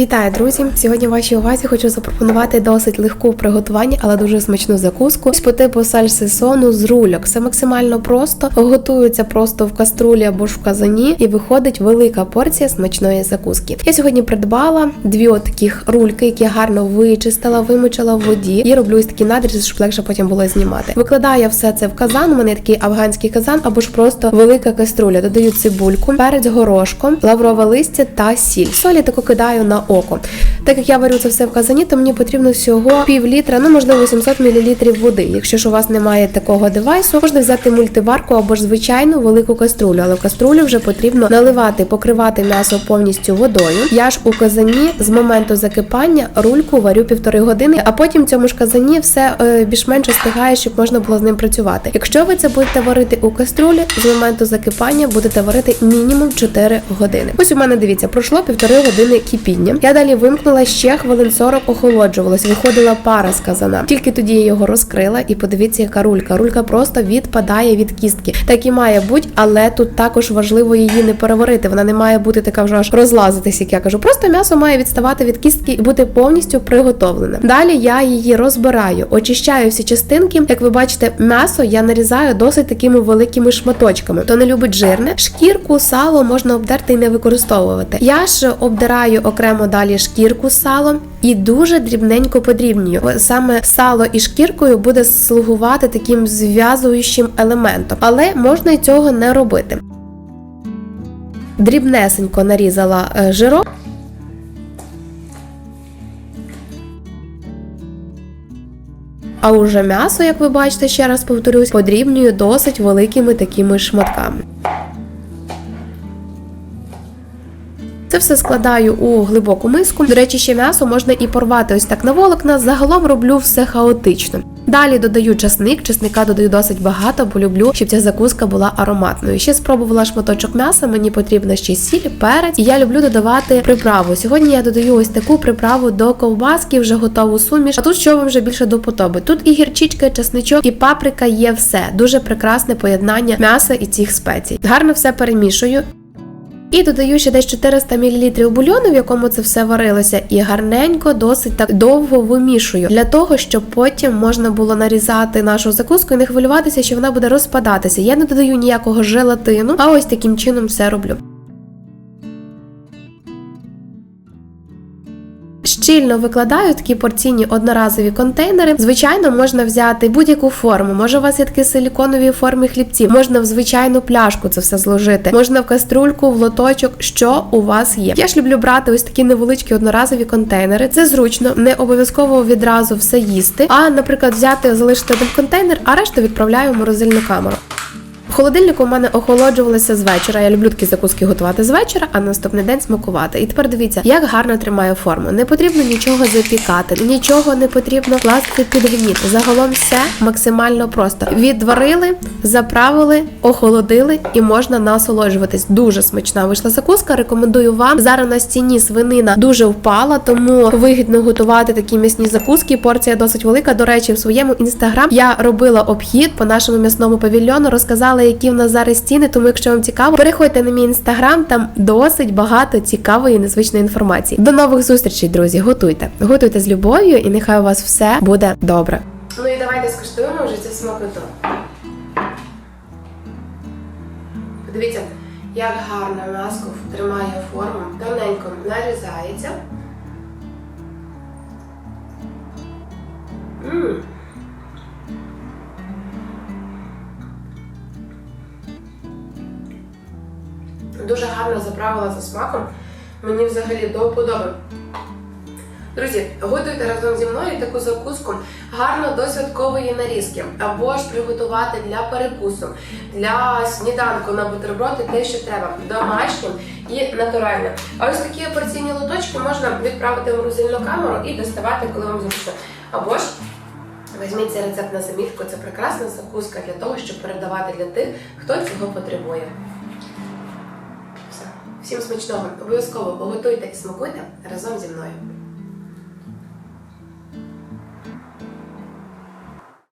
Вітаю, друзі! Сьогодні в вашій увазі хочу запропонувати досить легку в приготуванні, але дуже смачну закуску по типу сальсисону з рульок. Все максимально просто готується просто в каструлі або ж в казані, і виходить велика порція смачної закуски. Я сьогодні придбала дві от таких рульки, які я гарно вичистила, вимочила в воді і роблю ось такі надрізи, щоб легше потім було знімати. Викладаю все це в казан. У мене такий афганський казан, або ж просто велика каструля. Додаю цибульку, перець горошком, лаврове листя та сіль. Солі таку кидаю на око. Так як я варю це все в казані, то мені потрібно всього пів літра, ну можливо 700 мл води. Якщо ж у вас немає такого девайсу, можна взяти мультиварку або ж звичайну велику каструлю. Але в каструлю вже потрібно наливати, покривати м'ясо повністю водою. Я ж у казані з моменту закипання рульку варю півтори години, а потім в цьому ж казані все е, більш-менш остигає, щоб можна було з ним працювати. Якщо ви це будете варити у каструлі, з моменту закипання будете варити мінімум 4 години. Ось у мене дивіться, пройшло півтори години кипіння. Я далі вимкнула ще хвилин 40 охолоджувалась. Виходила пара з казана. Тільки тоді я його розкрила і подивіться, яка рулька. Рулька просто відпадає від кістки. Так і має бути, але тут також важливо її не переварити. Вона не має бути така вже аж розлазитись, як я кажу. Просто м'ясо має відставати від кістки і бути повністю приготовлене. Далі я її розбираю, очищаю всі частинки. Як ви бачите, м'ясо я нарізаю досить такими великими шматочками. Хто не любить жирне, шкірку, сало можна обдерти і не використовувати. Я ж обдираю окремо далі шкірку салом і дуже дрібненько подрібнюю. Саме сало і шкіркою буде слугувати таким зв'язуючим елементом, але можна й цього не робити. Дрібнесенько нарізала е, жирок. А уже м'ясо, як ви бачите, ще раз повторюсь, подрібнюю досить великими такими шматками. Все складаю у глибоку миску. До речі, ще м'ясо можна і порвати ось так на волокна. Загалом роблю все хаотично. Далі додаю часник. Чесника додаю досить багато, бо люблю, щоб ця закуска була ароматною. Ще спробувала шматочок м'яса. Мені потрібна ще сіль, перець. І я люблю додавати приправу. Сьогодні я додаю ось таку приправу до ковбаски, вже готову суміш. А тут що вам вже більше до подоби. Тут і гірчичка, часничок, і паприка є все. Дуже прекрасне поєднання м'яса і цих спецій. Гарно все перемішую. І додаю ще десь 400 мл бульйону, в якому це все варилося, і гарненько, досить так довго вимішую для того, щоб потім можна було нарізати нашу закуску і не хвилюватися, що вона буде розпадатися. Я не додаю ніякого желатину, а ось таким чином все роблю. Щільно викладаю такі порційні одноразові контейнери. Звичайно, можна взяти будь-яку форму. Може, у вас є такі силіконові форми хлібців, можна в звичайну пляшку це все зложити, можна в каструльку, в лоточок, що у вас є. Я ж люблю брати ось такі невеличкі одноразові контейнери. Це зручно, не обов'язково відразу все їсти. А, наприклад, взяти, залишити один контейнер, а решту відправляю в морозильну камеру. Холодильнику у мене охолоджувалося з вечора. Я люблю такі закуски готувати з вечора, а наступний день смакувати. І тепер дивіться, як гарно тримаю форму. Не потрібно нічого запікати, нічого не потрібно класти під гніт. Загалом все максимально просто. Відварили, заправили, охолодили і можна насолоджуватись. Дуже смачна вийшла закуска. Рекомендую вам. Зараз на стіні свинина дуже впала, тому вигідно готувати такі м'ясні закуски. Порція досить велика. До речі, в своєму інстаграм я робила обхід по нашому м'ясному павільйону, розказала, які в нас зараз ціни. Тому, якщо вам цікаво, переходьте на мій інстаграм, там досить багато цікавої і незвичної інформації. До нових зустрічей, друзі. Готуйте, готуйте з любов'ю, і нехай у вас все буде добре. Ну і давайте скуштуємо вже цю смакоту. Подивіться, як гарно м'яско тримає форму, тоненько нарізається. М. Дуже гарно заправила за смаком. Мені взагалі до вподоби. Друзі, готуйте разом зі мною таку закуску гарно до святкової нарізки, або ж приготувати для перекусу, для сніданку на бутерброди, те, що треба, домашнім і натуральним. А ось такі порційні лоточки можна відправити в морозильну камеру і доставати, коли вам зручно. Або ж візьміть цей рецепт на замітку. Це прекрасна закуска для того, щоб передавати для тих, хто цього потребує. Всім смачного! Обов'язково готуйте і смакуйте разом зі мною.